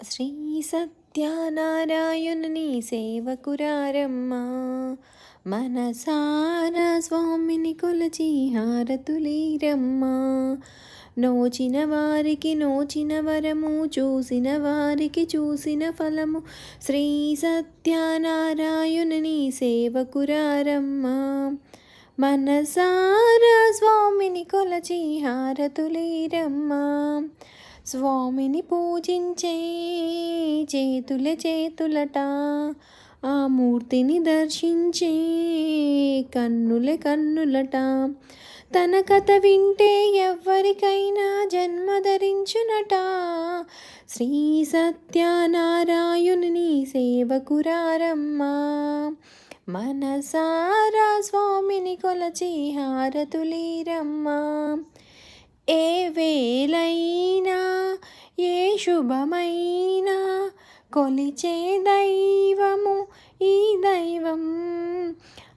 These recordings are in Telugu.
శ్రీ సత్యనారాయణుని సేవకురారమ్మా మనసార స్వామిని కొలచి హారతులీరమ్మ నోచిన వారికి నోచిన వరము చూసిన వారికి చూసిన ఫలము శ్రీ సత్యనారాయణుని సేవకురారమ్మా మనసార స్వామిని కొలచి హారతులీరమ్మ స్వామిని పూజించే చేతుల చేతులట ఆ మూర్తిని దర్శించే కన్నుల కన్నులట. తన కథ వింటే ఎవ్వరికైనా జన్మ ధరించునట. శ్రీ సత్యనారాయణుని సేవకురారమ్మా. మనసారా స్వామిని కొలచి హారతులీరమ్మా. ఏ వేలైనా శుభమైన కొలిచే దైవము ఈ దైవం.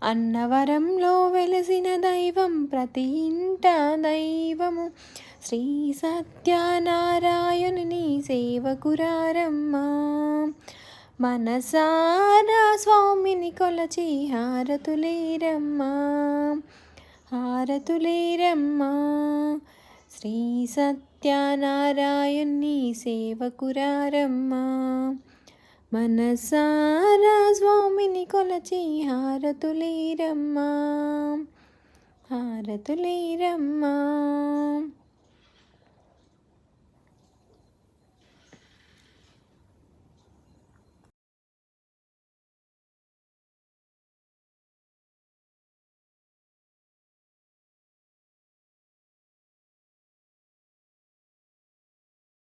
అన్నవరంలో వెలిసిన దైవం ప్రతి ఇంట దైవము. శ్రీ సత్యనారాయణుని సేవకురారమ్మా. మనసారా స్వామిని కొలచి హారతులేరమ్మా. హారతులేరమ్మా. శ్రీ సత్యనారాయణి సేవకురారమ్మా. మనసారా స్వామిని కొలచి హారతులేరమ్మా. హారతులేరమ్మా.